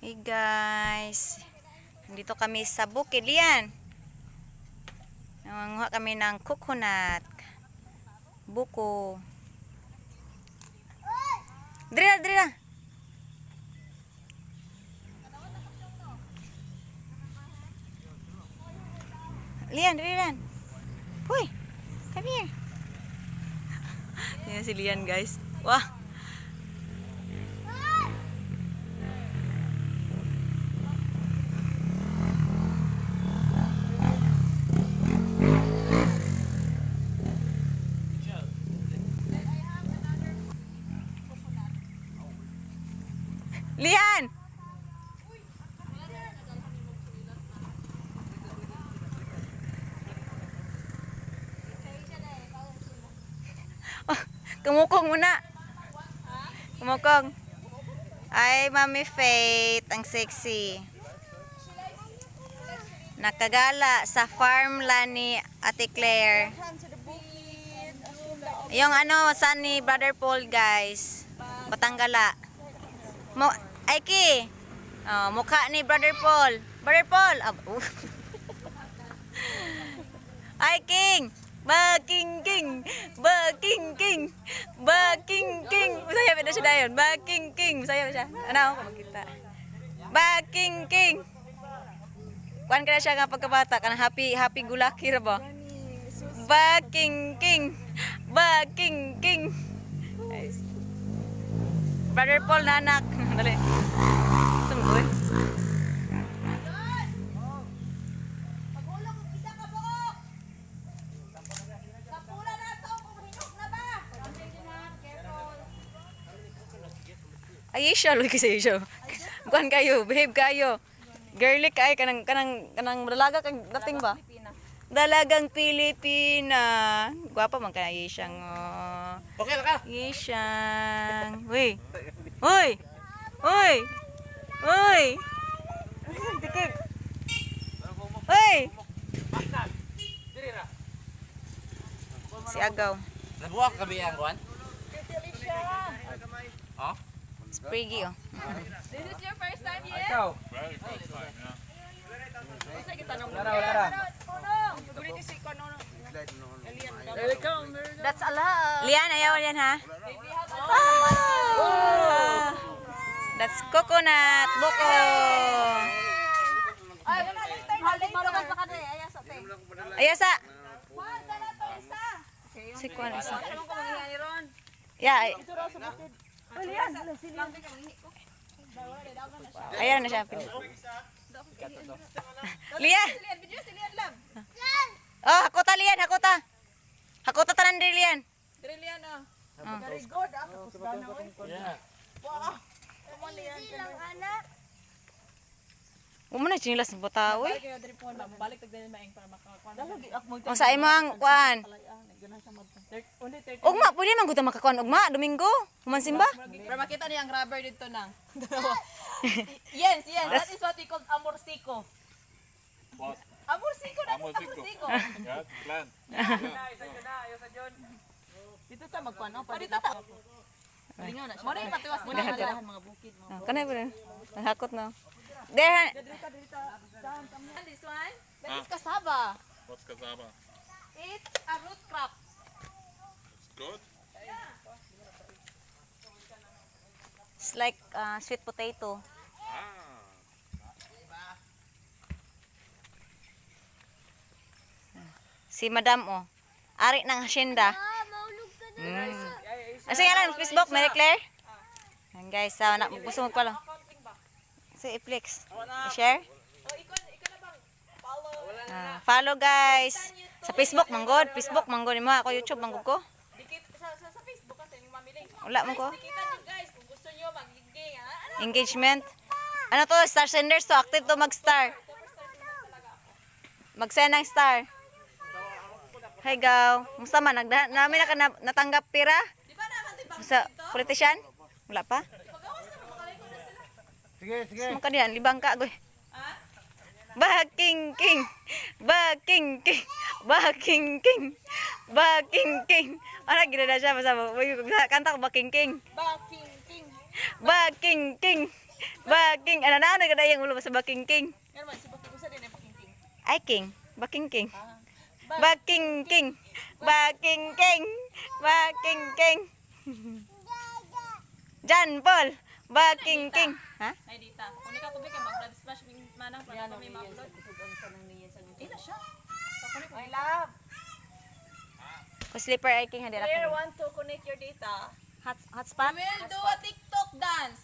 Hey guys, dito kami sa bukid yan. Nangunguha kami ng coconut. Buko. Dira, dira. Lian, Lian. Hoy, come here. Yan si Lian guys. Wah. Lian! Oh, kumukong muna. Kumukong. Ay, Mami Faith, ang sexy. Nakagala sa farmland ni Ate Claire. Yung ano, saan ni Brother Paul, guys. Batanggala. Mo, Aiki. Oh, mukha ni Brother Paul. Brother Paul. Ah, uh. Ay, King. Ba King King. Ba King King. Ba beda siya dayon. Ba King King. Saya siya. Ano ako makita. Ba King King. Kuan ka na siya nga pagkabata kana happy happy gulaki ra ba? Ba King King. Ba King King. Nice. Brother Paul na anak. Dali. Tunggu. Ay, siya, loy kasi siya. Kuan kayo, behave kayo. Girly kay kanang kanang kanang dalaga kang dating ba? Dalagang Pilipina. Gwapa man kaya siyang. Oh. Okay ka. Yishang. Uy. Uy. Uy. Uy. Dikit. Uy. Si Agaw. Nabuwak kami ang kuan. Ha? Spriggy oh. This is your first time here? Ikaw. Tara, tara. That's a lot. Lian, ayaw yan ha? Ah. That's coconut. Buko. Ay, malugan pa ka na eh. Ayas ate. Ayasa. Juan, sana to isa. Si Kuan isa. Yeah. Ay- Ayaw na siya. Lian. Oh, hakuta Lian, hakuta. Hakuta tanan diri Lian. Trillian ah. Yeah. Mo na chinilas ng bata, uy. Kaya diri po lang balik tagdan maing para makakuan. O sa imo ang kuan. Undi 30. Ugma, pwede man gud makakuan ugma Domingo. Human simba. Para makita niya ang rubber dito nang. yes, yes. That is what we call amorsiko. What? Amorsiko, that is amorsiko. Yeah, plan. Dito ta magkuan no, dito ta. Lingaw na siya. Mo na patiwas mo na mga bukid. Oh, kanay pala. Ang hakot na. There. And this one, that is cassava. What's cassava? It's a root crop. It's good. Like uh, sweet potato. Ah. Si Madam oh. Ari ng hacienda. Mm. Ano nga lang, Facebook, Mary Claire? Yan guys, sa na, gusto mo pa lang. Si na bang follow? Ah, follow guys. Sa Facebook, manggod. Facebook, manggod. Mo ako YouTube, manggod ko. Dikit sa, sa, sa Facebook kasi yung mamiling. Wala mo ko. Nakita niyo guys, kung gusto niyo mag-gig ha. Ano? Engagement. Ano to? Star senders to. Active to mag-star. Mag-send ng star. Hi, gaw. Musta man? Nagda namin na ka na, natanggap pira? Di ba naman di ba? Sa politician? Wala pa? Sige, sige. Saan ka diyan? Libang ka, goy. Ha? Baking king. Baking king. Baking king. Baking king. Ano gina na siya? Basta mo. Kanta ko, Baking king. Baking king. Baking king. Baking ano na, nagkadayang ulo sa Baking King. Din ay Baking King. King. Baking King. Ah. Baking King. Baking King. Baking King. John Paul. Baking King. Ha? Ay, dita. Kung di ka kubi kay mag-blood splash manang para pa may ma-upload. My love, O slipper ay King hadira player ka. want to connect your data. Hot hotspot. We will do a TikTok dance.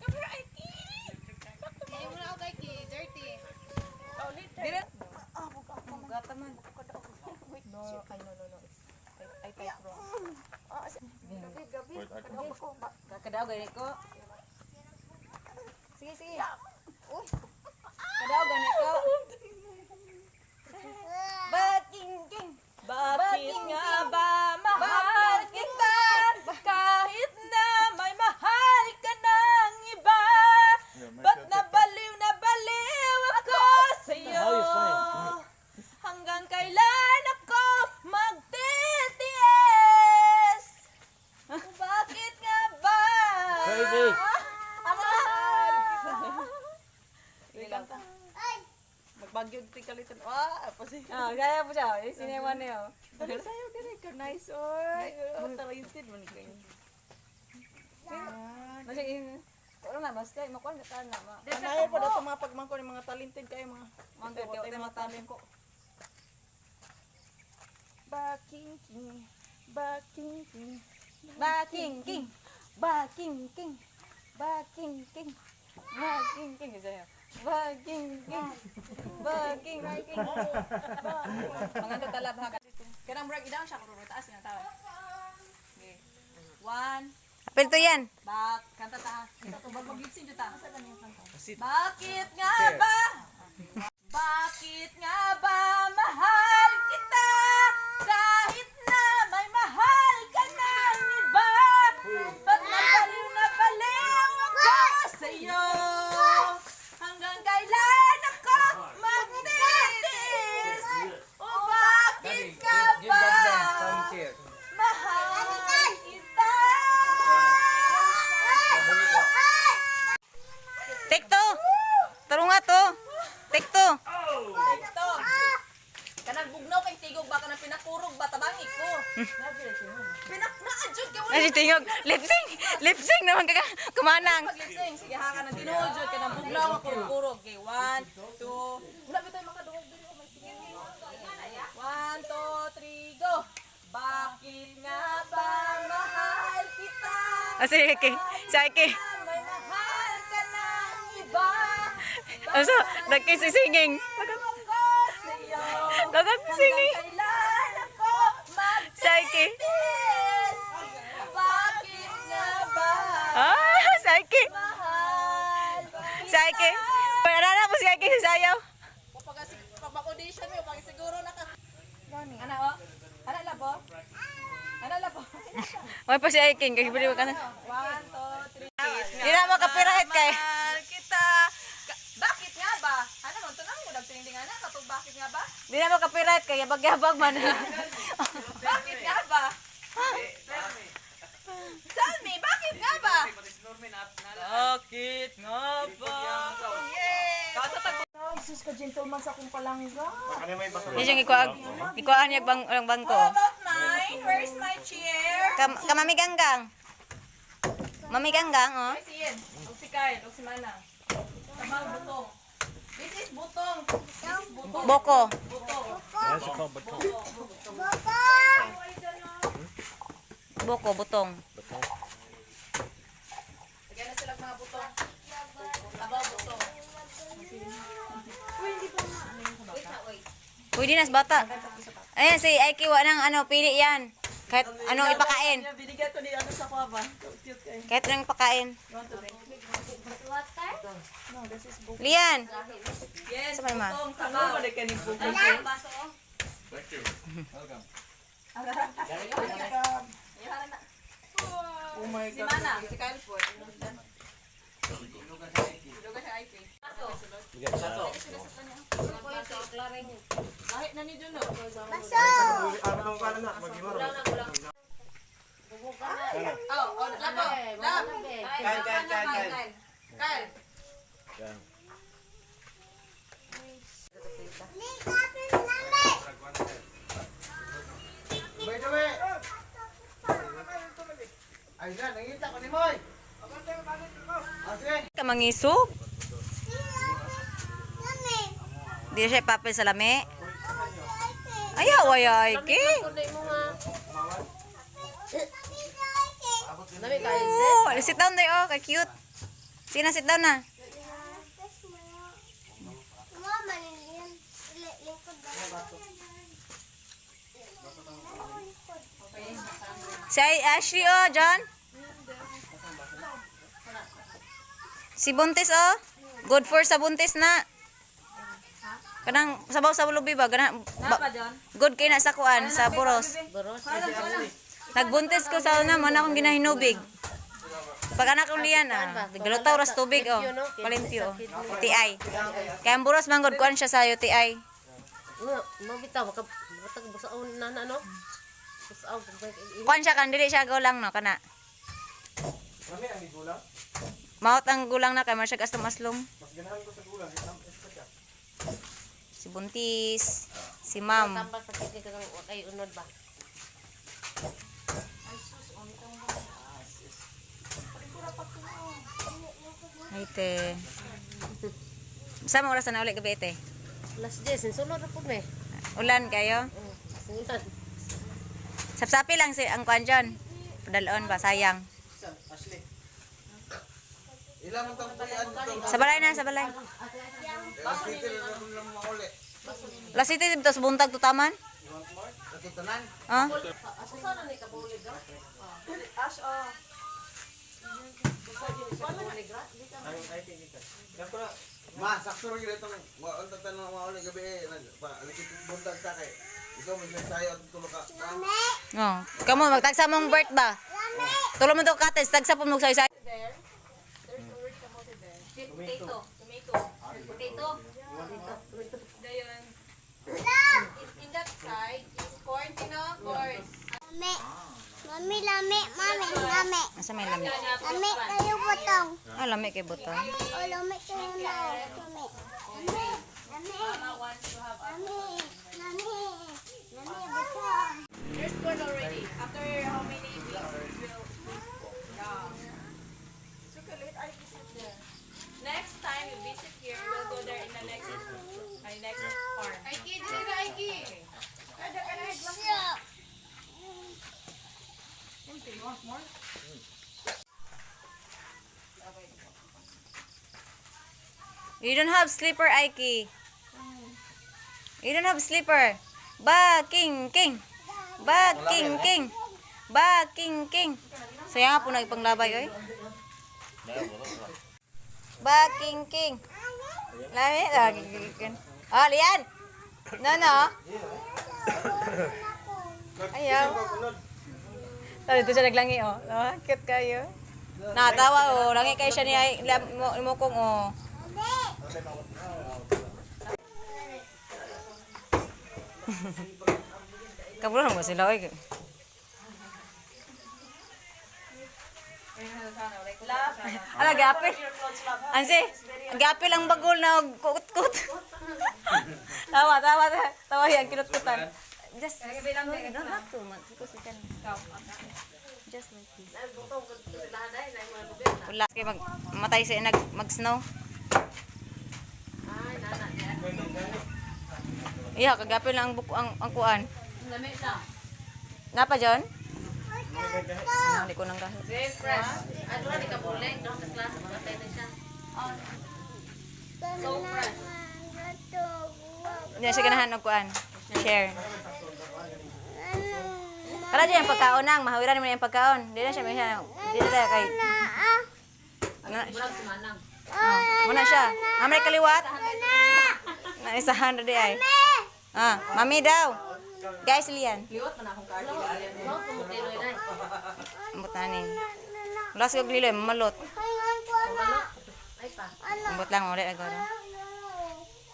Cover IT. Hindi mo na ako kay dirty. Oh, later. Dire. Gata man. No, ay no no no. I, I type wrong. Gabi-gabi. Kadaw gani ko. Sige, sige. Kadaw gani ko. Baking king. Bakit nga ba mahal kita kahit na may mahal ka ng iba? Ba't nabaliw na baliw ako sa'yo? Hanggang kailan ako magtitiis? Bakit nga ba? Crazy. Magbagyo ti kalitan. Ah, apa sih? Ah, kaya po siya. Yung sinewan niyo. Dali sayo gani ka nice oy. Oh, talented man kayo. Kasi, ano na, basta, makuha na ka na. Anayo pa daw mga pagmangko ni mga talented kayo mga. Mga Tayo tayo mga talent ko. Baking king. Baking king. Baking King. Baking King. Baking King. Baking King. Isa yun. Baking King. Baking King. Mga tatalab ha. Kanang break down siya kung taas na. Okay. One, Apel to yan. back, kanta ta. Kanta to bag magitsin jud ta. Bakit nga ba? Bakit nga ba mahal kita kahit na may mahal ka ng iba? Ba't nabaliw na baliw ako sa'yo? Hanggang kailan ako magtitis? O bakit ka Give ba? that them some cheer. Mahal kita. Take two. Taro nga to. Take two. Ito. Kanang bugnaw kay tigog baka nang pinakurog ba tabangi ko. Pinak naadjud ka wala. Ay, tingog. Lip sync. Lip sync naman ka kumanang. Pag lip sync sige ha ka nang tinuod ka nang bugnaw ako kurog. Okay, one, two. Wala ba tayo makadungog diri o may sige. One, two, three, go. Bakit nga ba mahal kita? O sige. Sige. May mahal ka ng iba. So, nagkisisinging. Kailan ako Sige. magtitis? Bakit nga ba Ah, sige. mahal Sige. Sige sayaw. Pag pag audition mo, pag siguro naka Ana o? Ana labo? Ana labo? May pa si King kay bili ka na. One, two, three. Di na mo copyright kay. Kita. Bakit nga ba? Ano mo, tunang mo, nagsining nga na, katong bakit nga ba? Di na mo copyright kay yabag-yabag man. Bakit nga ba? Tell me, bakit nga ba? Bakit nga ba? Jesus ka gentleman sa akong palangga. Di yung ikuag. Ikuan niya bang ang bangko. How about mine? Where's my chair? Kam kamami ganggang. Mami ganggang oh. Ay, si Ian. O si Kyle. O si Mana. Kamang butong. This is butong. This is butong. Boko. Butong. Boko butong. Lagyan na sila mga butong. Pwede na sa bata. Ayan si Aiki wa nang ano pili yan. Kahit anong ipakain. Binigyan ko ni ano sa kwa ba? Cute. Kahit to drink? No, this is book. Lian. Yes, Sa may ma. Ano Tabaw. ba na ka ni book? Oh. Thank you. Oh my Si God. Mana. Si Kyle po. Lugar sa. Baso. Lahit na ni Juno. Oh, oh, labo. Lab. Kyle, Kyle, Kyle, Kyle. Kyle. Bay, dumi. Ay, na, nangita ko ni Moy. Ah, sige. Ka mangisog. Di siya papel sa lami. Ayaw. Nami kayo. Oh, sit down tayo, oh, kay cute. Sina sit down na. Si Ashley, oh, John. Si Buntis, oh. Good for sa Buntis na. Kanang sabaw sa lubi ba? Kanang, ba, good kay na sa kuan, sa buros. Nagbuntis ko sa una, man akong ginahinubig. Pag anak kong liyan, ah, galutaw ras tubig, oh. Palimpyo, oh. TI. Kaya ang buros manggod, kuan siya sa UTI. Mabitaw, maka matag busaon na na no. Busaon Kuan siya kan, dili siya gulang, no, kana. Maot ang gulang na kay Marsha Astom Aslom. Si Buntis, si Ma'am. tambal sa kiti kang kay unod ba. Ay, te. Sa mga oras na ulit gabi, te. Last day sin sunod ra pud me. Ulan kayo. Mm, Singan. Sapsapi lang si ang kuan dyan. Padaloon ba, sayang. Ashley. Ilang. Sa balay na, sa balay. Last na kung lang mauli. Last city dito sa buntag tutaman. Nakitanan. Ah? Asa na ni kabulig ra? Ma, sakto rin itong ang tatanong mauli gabi eh. Nag- pa- Likit buntag ta kay. Ikaw may sayo at tulog ka. Oh. Kamu magtagsa mong birth ba? Tulo mo to kates, tagsa po mo sa isa. Potato. Tomato. Potato. Dayon. In, in that side is corn, tino, corn. Lami. Mami, lami. Mami, lami. Asa may lami? Lami kayo butong. Ah, lami kay butong. O, lami kayo na. Lami. Lami. Lami. Lami. Lami. Lami, butong. There's corn already. After how many weeks it will yeah. Next time we visit here, we'll go there in the next my next farm. Aiki, dili na Aiki. Kada kada Yeah. You don't have slipper, Aiki. You don't have slipper. Ba, king, king. Ba, king, king. Ba, king, king. Saya nga po nagpanglabay, oy. Ba, king, king. Lami, lagi, king. Oh, lian. No, no. Ayaw. Oh, dito siya naglangi, oh. Oh, cute kayo. Nakatawa, oh. Langi kayo siya ni ay, lam- mo, mo kong, oh. Kabulon mo sila, oy. Ala, gapil. Ansi, gapil ang bagol na kut-kut. tawa, tawa, tawa. Yan, kinut-kutan. Just, don't have to, man. Because you can, just like this. Wala, kay mag, matay siya, nag, mag-snow. Iya, kagapil lang ang buko ang, ang kuan. Napa John? Hindi ko nang kahit. Very fresh. Ano ni kabulig? Dong sa klase matay na siya. So fresh. Hindi siya ganahan ng kuan. Share. Para dyan yung pagkaon nang, mahawiran mo na yung pagkaon. Hindi na siya. Hindi na kay... Ano, Bulag si Manang. Oh, muna siya. Mamay kaliwat. Na isa hundred di ay. Ah, mami daw. Guys, liyan. Liwat man akong na. Ambot na ni. Wala siya gliloy, mamalot. Ambot lang, ulit agad.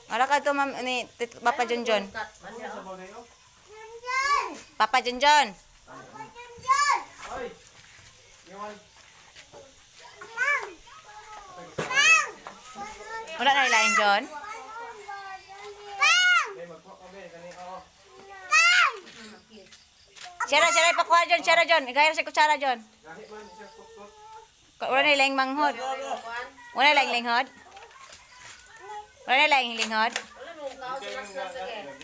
Wala ka ito, ma'am, ni Papa John John. Kat. Ano? Papa John John. Wala na ilain, John? Sira, sira, ipakuha, John. Sira, John. Igaya sa kutsara, John. Wala na ilaing manghod. Wala na ilaing linghod. Wala na ilaing linghod.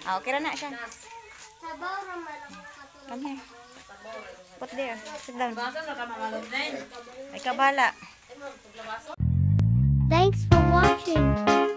Ah, okay na na siya. Come here. Put there. Sit down. Ay, kabala. Thanks watching.